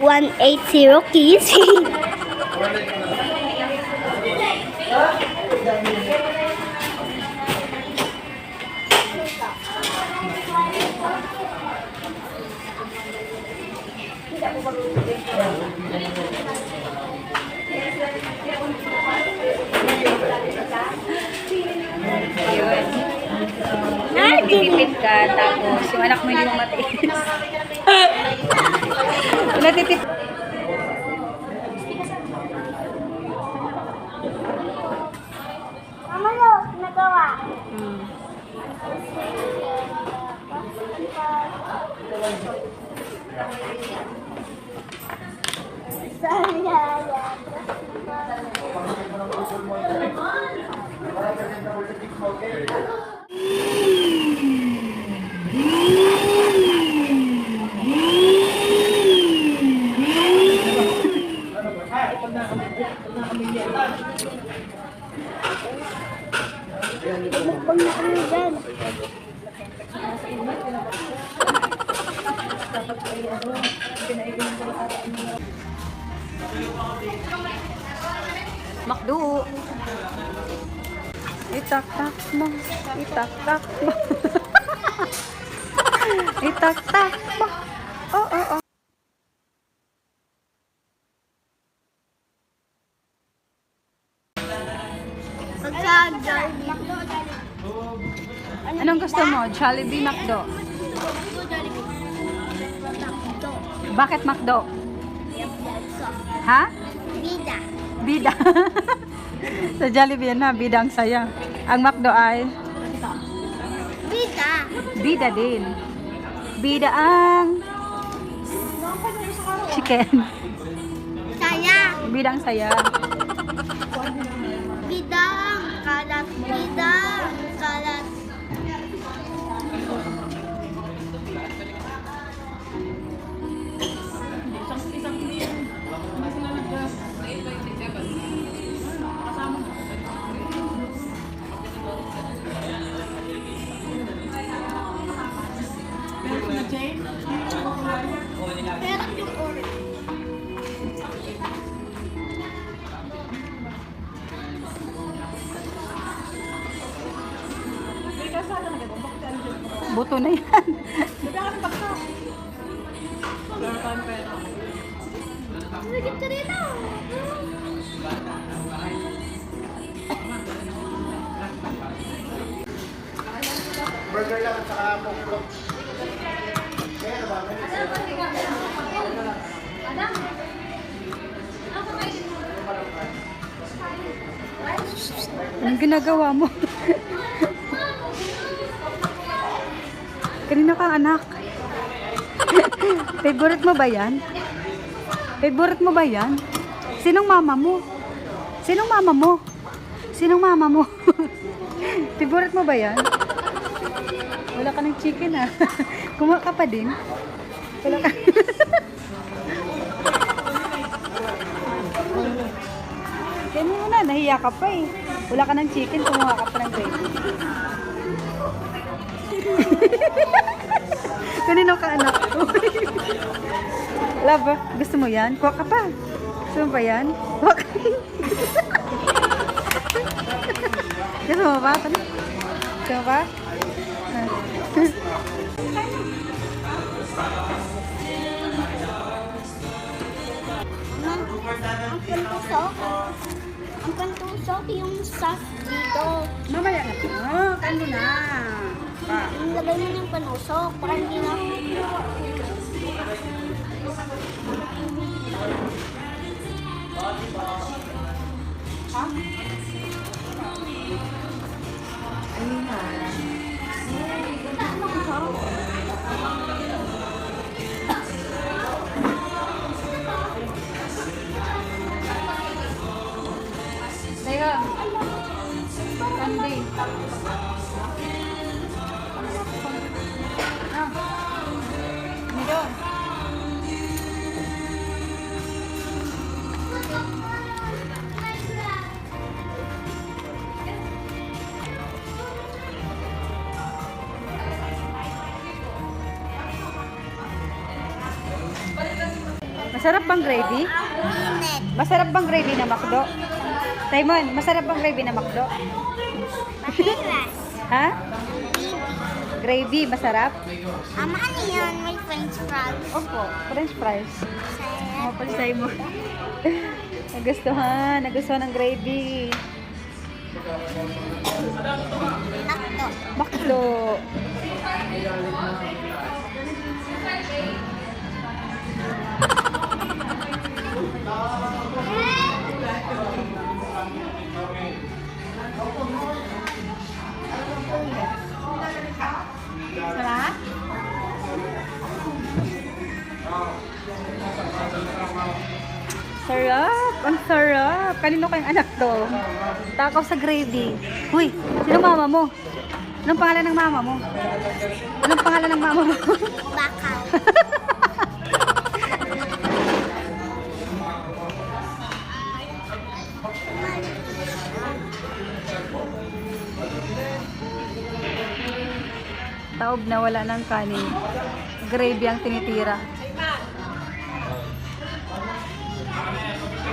180 keys. Natitipid ka, tapos yung anak mo hindi mo matiis. Natitip. Mama lo, nagawa. Hmm. Mukbang na kami dyan. Makdo. Itak-tak mo. Itak-tak mo. Itak-tak mo. Oh, oo. Oh, gusto mo? Jollibee, Macdo? Bakit Macdo? Ha? Bida. Bida. Sa Jollibee na, bida ang saya. Ang Macdo ay Bida. bida din. Bida ang chicken. Saya. Bida ang saya. Bidang kalat. Bidang Buto na yan. Lagyan ka ah. Burger lang at saka coke. Anong ginagawa mo? Kanina kang anak. Favorite mo ba yan? Favorite mo ba yan? Sinong mama mo? Sinong mama mo? Sinong mama mo? Favorite mo ba yan? Wala ka ng chicken ah. Kumuha ka pa din. Wala ka. Ganun mo na, nahiya ka pa eh. Wala ka ng chicken, kumuha ka pa ng gravy. Kanino ka anak? Love, gusto mo yan? Kuha ka pa. Gusto mo ba yan? Kuha ka. gusto mo ba? Tali. Gusto mo ba? Ah. Ang pantusok. Ang pantusok yung sauce dito. Mamaya na. Oh, kano na. Ilagay mo ng panusok para hindi na Teka. Sunday. Masarap bang gravy? Init. Masarap bang gravy na makdo? Simon, masarap bang gravy na makdo? Mahiras. Ha? Gravy, masarap? Ama, ano yan? May french fries. Opo, french fries. Sarap. Mga pala Simon. nagustuhan, nagustuhan ng gravy. Nakto. Makdo. Sarap! Ang sarap! Kanino kayong anak to? Takaw sa gravy. Uy, sino mama mo? Anong pangalan ng mama mo? Anong pangalan ng mama mo? Bakaw. Taob na wala ng kanin. Gravy ang tinitira.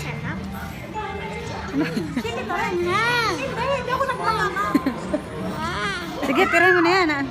Sarap. Sino ba? Hindi, hindi ako nagmamaka. Ah. Sige, tira mo na yan. ah.